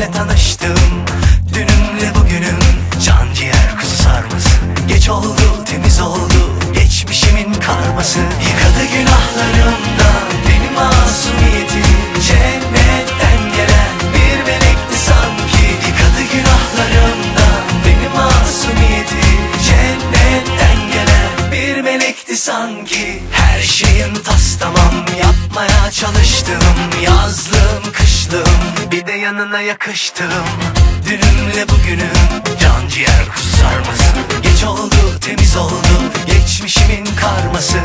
Geçmişimle tanıştım Dünümle bugünüm. Can ciğer kuzu sarması. Geç oldu temiz oldu. Geçmişimin karması. Yıkadı günahlarımdan Benim masumiyeti Cennetten gelen bir melekti sanki. Yıkadı günahlarımdan Benim masumiyeti Cennetten gelen bir melekti sanki. Her şeyin tas tamam Yapmaya çalıştım. Yazlı yanına yakıştım. Dünümle bugünüm Can ciğer kuzu sarması Geç oldu temiz oldu Geçmişimin karması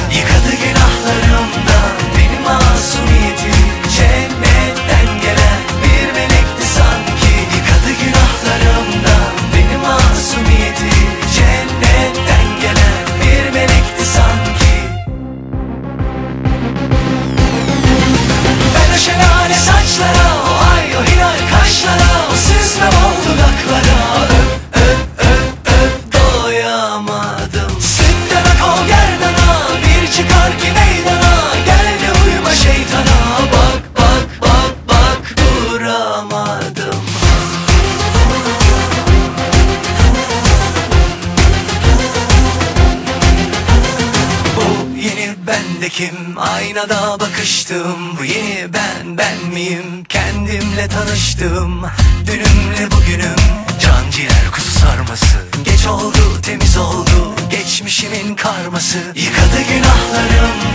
bendekim Aynada bakıştım. Bu yeni ben ben miyim? Kendimle tanıştım. Dünümle bugünüm. Can ciğer kuzu sarması. Geç oldu temiz oldu. Geçmişimin karması. Yıkadı günahları